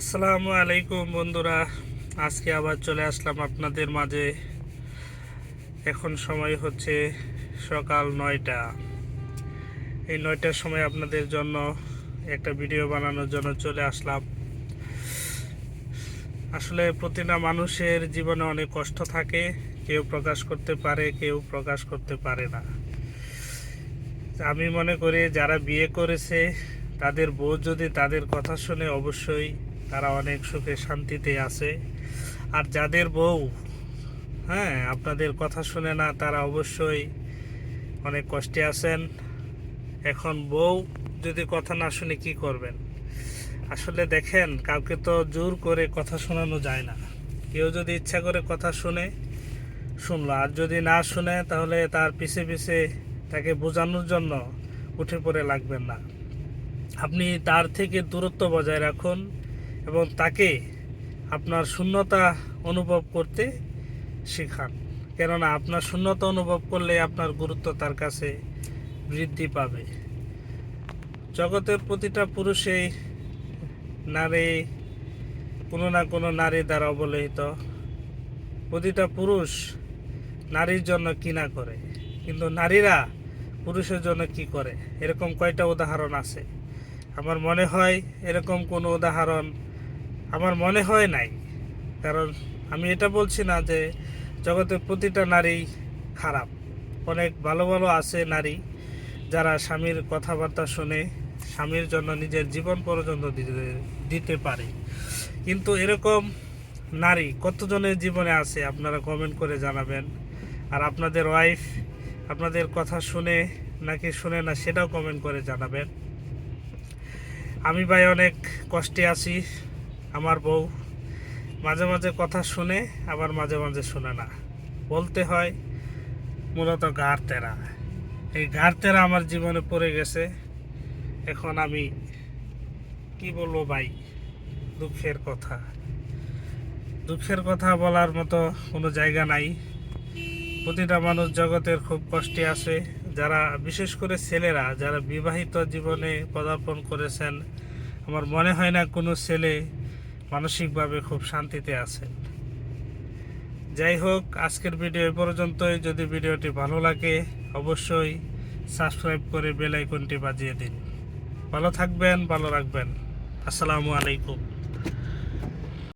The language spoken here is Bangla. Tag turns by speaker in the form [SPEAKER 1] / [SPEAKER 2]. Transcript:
[SPEAKER 1] আসসালামু আলাইকুম বন্ধুরা। আজকে আবার চলে আসলাম আপনাদের মাঝে। এখন সময় হচ্ছে সকাল নয়টা। এই নয়টার সময় আপনাদের জন্য একটা ভিডিও বানানোর জন্য চলে আসলাম। আসলে প্রতিটা মানুষের জীবনে অনেক কষ্ট থাকে। কেউ প্রকাশ করতে পারে, কেউ প্রকাশ করতে পারে না। আমি মনে করি, যারা বিয়ে করেছে, তাদের বউ যদি তাদের কথা শুনে অবশ্যই তারা অনেক সুখে শান্তিতে আছে। আর যাদের বউ হ্যাঁ আপনাদের কথা শুনে না, তারা অবশ্যই অনেক কষ্টে আছেন। এখন বউ যদি কথা না শুনে কি করবেন? আসলে দেখেন, কাউকে তো জোর করে কথা শোনানো যায় না। কেউ যদি ইচ্ছা করে কথা শুনে, শুনলো। আর যদি না শুনে, তাহলে তার পিছে পিছে তাকে বোঝানোর জন্য উঠে পড়ে লাগবেন না। আপনি তার থেকে দূরত্ব বজায় রাখুন। এবং তাকে আপনার শূন্যতা অনুভব করতে শেখান। কেননা আপনার শূন্যতা অনুভব করলে আপনার গুরুত্ব তার কাছে বৃদ্ধি পাবে। জগতের প্রতিটা পুরুষেই নারী কোনো না কোনো নারী দ্বারা অবহেলিত প্রতিটা পুরুষ নারীর জন্য কি না করে, কিন্তু নারীরা পুরুষের জন্য কি করে? এরকম কয়টা উদাহরণ আছে। আমার মনে হয় এরকম কোনো উদাহরণ আমার মনে হয় নাই। কারণ আমি এটা বলছি না যে জগতের প্রতিটা নারী খারাপ। অনেক ভালো ভালো আছে নারী যারা স্বামীর কথাবার্তা শুনে স্বামীর জন্য নিজের জীবন পর্যন্ত দিতে- দিতে পারে। কিন্তু এরকম নারী কতজনের জীবনে আছে আপনারা কমেন্ট করে জানাবেন। আর আপনাদের ওয়াইফ আপনাদের কথা শুনে নাকি শুনে না সেটাও কমেন্ট করে জানাবেন। আমি ভাই অনেক কষ্টে আছি। আমার বউ মাঝে মাঝে কথা শুনে, আবার মাঝে মাঝে শুনে না। বলতে হয়, মূলত গার তেরা এই গার তেরা আমার জীবনে পড়ে গেছে। এখন আমি কি বলব ভাই? দুঃখের কথা। দুঃখের কথা বলার মতো কোনো জায়গা নাই। প্রতিটা মানুষ জগতের খুব কষ্টে আছে। যারা, বিশেষ করে ছেলেরা, যারা বিবাহিত জীবনে পদার্পণ করেছেন, আমার মনে হয় না কোনো ছেলে মানসিকভাবে খুব শান্তিতে আছে। যাই হোক আজকের ভিডিও এ পর্যন্তই। যদি ভিডিওটি ভালো লাগে, অবশ্যই সাবস্ক্রাইব করে বেল আইকনটি বাজিয়ে দিন। ভালো থাকবেন, ভালো রাখবেন। আসসালামু আলাইকুম।